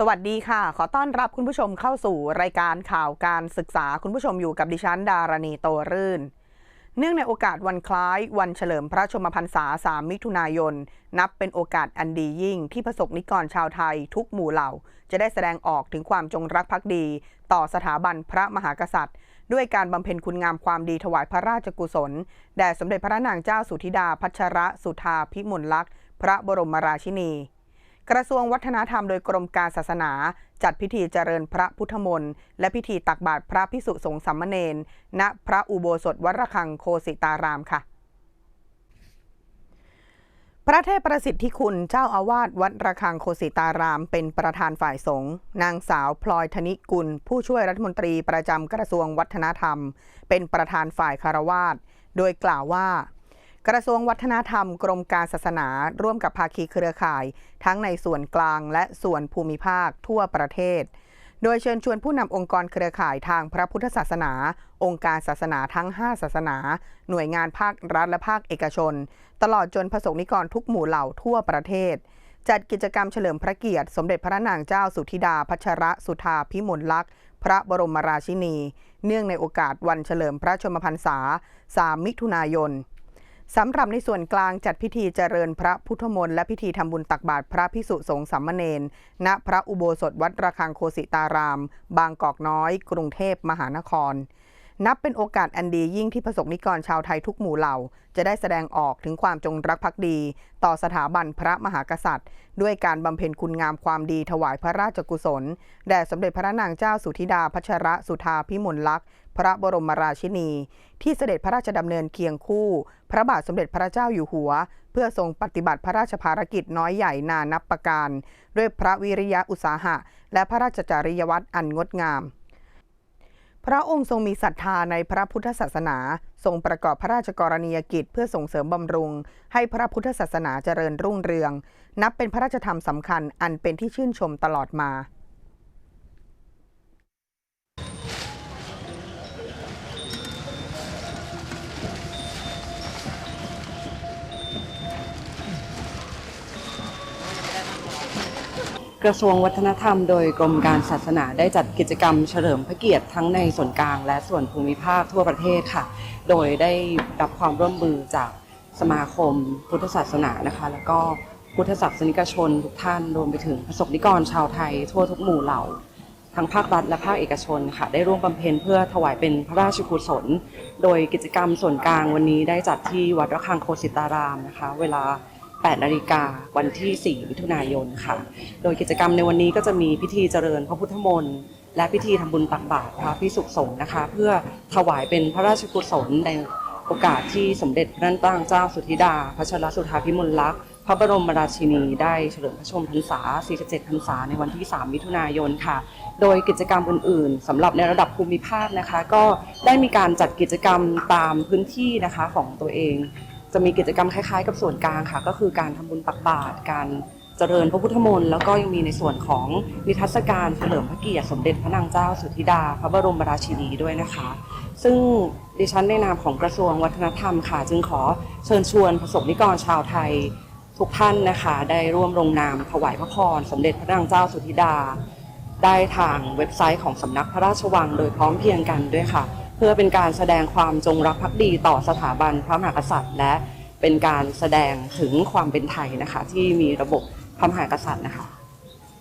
สวัสดีค่ะ ขอต้อนรับคุณผู้ชมเข้าสู่รายการข่าวการศึกษาคุณผู้ชมอยู่กับดิฉันดารณีโตรื่น เนื่องในโอกาสวันคล้าย วันเฉลิมพระชมพรรษา 3 มิถุนายน นับเป็นโอกาสอันดียิ่งที่ประสบนิกรชาวไทยทุกหมู่เหล่า จะได้แสดงออกถึงความจงรักภักดี ต่อสถาบันพระมหากษัตริย์ ด้วยการบำเพ็ญคุณงามความดีถวายพระราชกุศล แด่สมเด็จพระนางเจ้าสุธิดาพัชรสุธาพิมลลักษณ์พระบรมราชินี กระทรวงวัฒนธรรมโดยกรมการศาสนา จัดพิธีเจริญพระพุทธมนต์และพิธีตักบาตรพระพิสุสงฆ์สามเณรณพระอุโบสถวัดระฆังโคสิตารามค่ะพระเทพประสิทธิคุณเจ้าอาวาสวัดระฆังโคสิตาราม เป็นประธานฝ่ายสงฆ์นางสาวพลอยธนิกุล ผู้ช่วยรัฐมนตรีประจำกระทรวงวัฒนธรรม เป็นประธานฝ่ายคารวาสโดยกล่าวว่า กระทรวงวัฒนธรรมกรมการศาสนา ร่วมกับภาคีเครือข่าย ทั้งในส่วนกลางและส่วนภูมิภาคทั่วประเทศ โดยเชิญชวนผู้นำองค์กรเครือข่ายทางพระพุทธศาสนา องค์การศาสนาทั้ง 5 ศาสนา หน่วยงานภาครัฐและภาคเอกชน ตลอดจนพระสงฆ์นิกรทุกหมู่เหล่าทั่วประเทศ จัดกิจกรรมเฉลิมพระเกียรติสมเด็จพระนางเจ้าสุธิดาพัชรสุธาพิมลลักษณ์พระบรมราชินี เนื่องในโอกาสวันเฉลิมพระชนมพรรษา 3 มิถุนายน สำหรับในส่วนกลางจัดพิธีเจริญพระพุทธมนต์และพิธีทำบุญตักบาตรพระพิสุสงฆ์สามมเณรณพระอุโบสถวัดระฆังโคสิตาราม บางกอกน้อย กรุงเทพมหานคร นับเป็นโอกาสอันดียิ่งที่ประสบนิกรชาวไทยทุกหมู่เหล่า จะได้แสดงออกถึงความจงรักภักดี ต่อสถาบันพระมหากษัตริย์ ด้วยการบำเพ็ญคุณงามความดีถวายพระราชกุศล แด่สมเด็จพระนางเจ้าสุธิดาพัชรสุธาพิมลลักษณ์ พระบรมราชินี ที่เสด็จพระราชดำเนินเคียงคู่ พระบาทสมเด็จพระเจ้าอยู่หัว เพื่อทรงปฏิบัติพระราชภารกิจน้อยใหญ่นานับประการ ด้วยพระวิริยะอุตสาหะ และพระราชจริยวัตรอันงดงามพระองค์ทรงมีศรัทธาในพระพุทธศาสนา ทรงประกอบพระราชกรณียกิจเพื่อส่งเสริมบำรุง ให้พระพุทธศาสนาเจริญรุ่งเรือง นับเป็นพระราชธรรมสำคัญอันเป็นที่ชื่นชมตลอดมา กระทรวงวัฒนธรรมโดยกรมการศาสนาได้จัดกิจกรรมเฉลิมพระเกียรติทั้งในส่วนกลางและส่วนภูมิภาคทั่วประเทศค่ะ โดยได้รับความร่วมมือจากสมาคมพุทธศาสนานะคะ แล้วก็พุทธศาสนิกชนทุกท่านรวมไปถึงประสบนิกรชาวไทยทั่วทุกหมู่เหล่า ทั้งภาครัฐและภาคเอกชนค่ะได้ร่วมบำเพ็ญเพื่อถวายเป็นพระราชกุศล โดยกิจกรรมส่วนกลางวันนี้ได้จัดที่วัดระฆังโคสิตารามนะคะ เวลา 8นาฬิกาวันที่ 4 มิถุนายนค่ะ โดยกิจกรรมในวันนี้ก็จะมีพิธีเจริญพระพุทธมนต์และพิธีทำบุญตักบาตรพระพิสุขสงฆ์นะคะ เพื่อถวายเป็นพระราชกุศลในโอกาสที่สมเด็จพระนางเจ้าสุธิดาพัชรสุธาพิมลลักษณ์พระบรมราชินีได้เฉลิมพระชนมพรรษา 47 พรรษาในวันที่ 3 มิถุนายนค่ะ โดยกิจกรรมอื่นๆสำหรับในระดับภูมิภาคนะคะ ก็ได้มีการจัดกิจกรรมตามพื้นที่นะคะของตัวเอง จะมีกิจกรรมคล้ายๆ กับส่วนกลางค่ะ ก็คือการทำบุญตักบาตรการเจริญพระพุทธมนต์แล้วก็ยังมีในส่วนของนิทรรศการเฉลิมพระเกียรติสมเด็จพระนางเจ้าสุธิดา พระบรมราชินีด้วยนะคะ ซึ่งดิฉันในนามของกระทรวงวัฒนธรรมค่ะ จึงขอเชิญชวนประสบนิกรชาวไทยทุกท่านนะคะได้ร่วมลงนามถวายพระพรสมเด็จพระนางเจ้าสุธิดา ได้ทางเว็บไซต์ของสำนักพระราชวัง โดยพร้อมเพียงกันด้วยค่ะ เพื่อเป็นการแสดงความจงรักภักดีต่อสถาบันพระมหากษัตริย์ และเป็นการแสดงถึงความเป็นไทยนะคะ ที่มีระบบพระมหากษัตริย์นะคะ